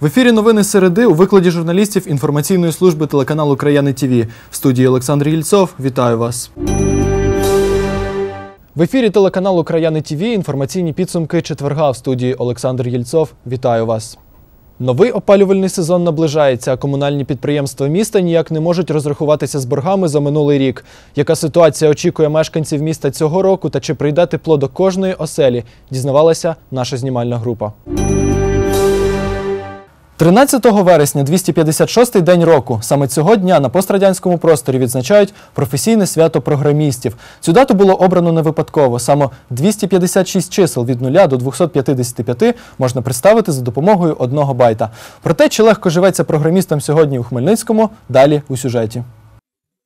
В ефірі новини середи у викладі журналістів інформаційної служби телеканалу Краяни ТВ. В студії Олександр Єльцов. Вітаю вас. В ефірі телеканалу Краяни ТВ інформаційні підсумки четверга в студії Олександр Єльцов. Вітаю вас. Новий опалювальний сезон наближається, а комунальні підприємства міста ніяк не можуть розрахуватися з боргами за минулий рік. Яка ситуація очікує мешканців міста цього року та чи прийде тепло до кожної оселі, дізнавалася наша знімальна група. 13 вересня 256-й день року. Саме цього дня на пострадянському просторі відзначають професійне свято програмістів. Цю дату було обрано не випадково. Саме 256 чисел від 0 до 255 можна представити за допомогою одного байта. Про те, чи легко живеться програмістам сьогодні у Хмельницькому, далі у сюжеті.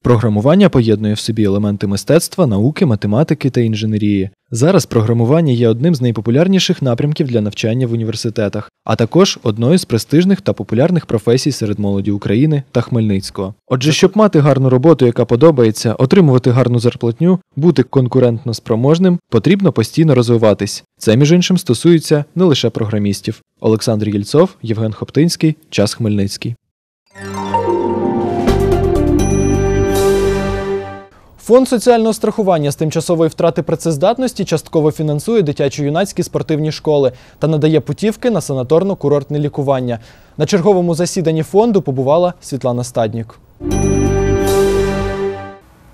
Програмування поєднує в собі елементи мистецтва, науки, математики та інженерії. Зараз програмування є одним з найпопулярніших напрямків для навчання в університетах, а також одною з престижних та популярних професій серед молоді України та Хмельницького. Отже, щоб мати гарну роботу, яка подобається, отримувати гарну зарплатню, бути конкурентно спроможним, потрібно постійно розвиватись. Це, між іншим, стосується не лише програмістів. Олександр Єльцов, Євген Хоптинський, Час Хмельницький. Фонд соціального страхування з тимчасової втрати працездатності частково фінансує дитячо-юнацькі спортивні школи та надає путівки на санаторно-курортне лікування. На черговому засіданні фонду побувала Світлана Стаднік.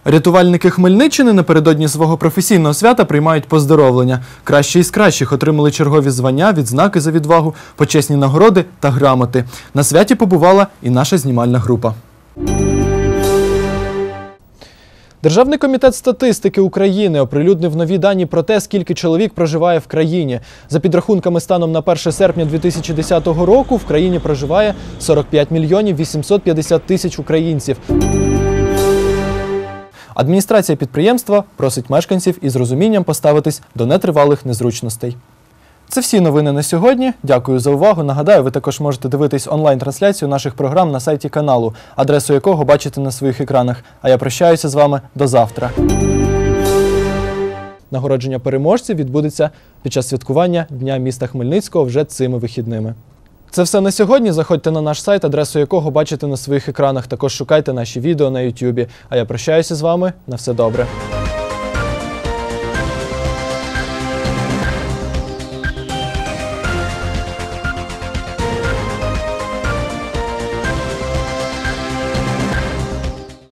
Рятувальники Хмельниччини напередодні свого професійного свята приймають поздоровлення. Кращі із кращих отримали чергові звання, відзнаки за відвагу, почесні нагороди та грамоти. На святі побувала і наша знімальна група. Державний комітет статистики України оприлюднив нові дані про те, скільки чоловік проживає в країні. За підрахунками станом на 1 серпня 2010 року в країні проживає 45 мільйонів 850 тисяч українців. Адміністрація підприємства просить мешканців із розумінням поставитись до нетривалих незручностей. Це всі новини на сьогодні. Дякую за увагу. Нагадаю, ви також можете дивитись онлайн-трансляцію наших програм на сайті каналу, адресу якого бачите на своїх екранах. А я прощаюся з вами до завтра. Нагородження переможців відбудеться під час святкування Дня міста Хмельницького вже цими вихідними. Це все на сьогодні. Заходьте на наш сайт, адресу якого бачите на своїх екранах. Також шукайте наші відео на Ютубі. А я прощаюся з вами. На все добре.